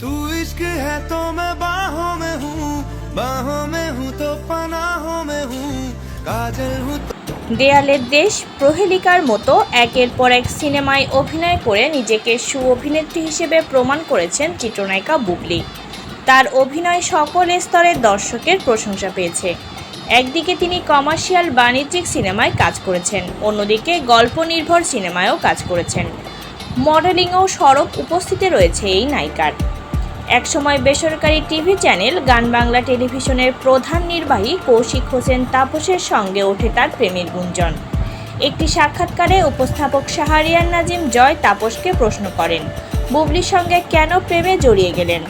तू इश्क है तो मैं बाहों में हूँ बाहों में हूँ तो पनाहों में हूँ काजल हूँ तो দেয়ালের দেশ প্রহেলিকার মতো একের পর এক সিনেমায় অভিনয় করে নিজেকে সুঅভিনেত্রী হিসেবে প্রমাণ করেছেন চিত্রনায়িকা বুবলি তার অভিনয় সকল স্তরের দর্শকের প্রশংসা পেয়েছে একদিকে তিনি কমার্শিয়াল বাণিজ্যিক সিনেমায় কাজ করেছেন অন্যদিকে গল্প নির্ভর সিনেমায়ও কাজ করেছেন মডেলিংও সরব উপস্থিতি রয়েছে এই নায়িকার একসময় বেসরকারি টিভি চ্যানেল গান বাংলা টেলিভিশনের প্রধান নির্বাহী কৌশিক হোসেন তাপসের সঙ্গে ওঠে তার প্রেমের গুঞ্জন। একটি সাক্ষাৎকারে উপস্থাপক শাহরিয়ার নাজিম জয় তাপসকে প্রশ্ন করেন, বুবলির সঙ্গে কেন প্রেমে জড়িয়ে গেলেন?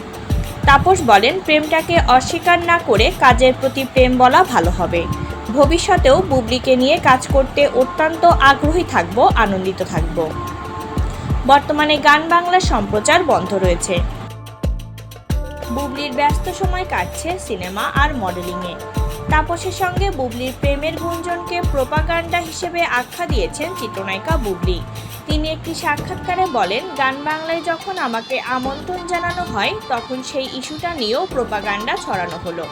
তাপস বলেন, প্রেমটাকে অস্বীকার না করে কাজের প্রতি প্রেম বলা ভালো হবে। ভবিষ্যতেও বুবলিকে নিয়ে কাজ করতে অত্যন্ত আগ্রহী থাকব, আনন্দিত থাকব। বর্তমানে গান বাংলা সম্প্রচার বন্ধ রয়েছে। বুবলির ব্যস্ত সময় কাটছে সিনেমা আর মডেলিংয়ে। তাপসের সঙ্গে বুবলির প্রেমের গুঞ্জনকে প্রোপাগান্ডা হিসেবে আখ্যা দিয়েছেন চিত্রনায়িকা বুবলি। তিনি একটি সাক্ষাৎকারে বলেন, গান বাংলায় যখন আমাকে আমন্ত্রণ জানানো হয়, তখন সেই ইস্যুটা নিয়েও প্রোপাগান্ডা ছড়ানো হলো।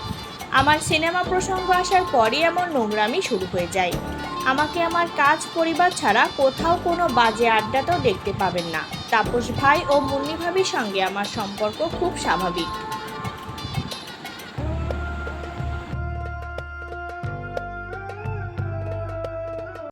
আমার সিনেমা প্রসঙ্গ আসার পরই এমন নোংরামি শুরু হয়ে যায়। আমাকে আমার কাজ পরিবার ছাড়া কোথাও কোনো বাজে আড্ডাতেও দেখতে পাবেন না। তাপস ভাই ও মুন্নি ভাবির সঙ্গে আমার সম্পর্ক খুব স্বাভাবিক।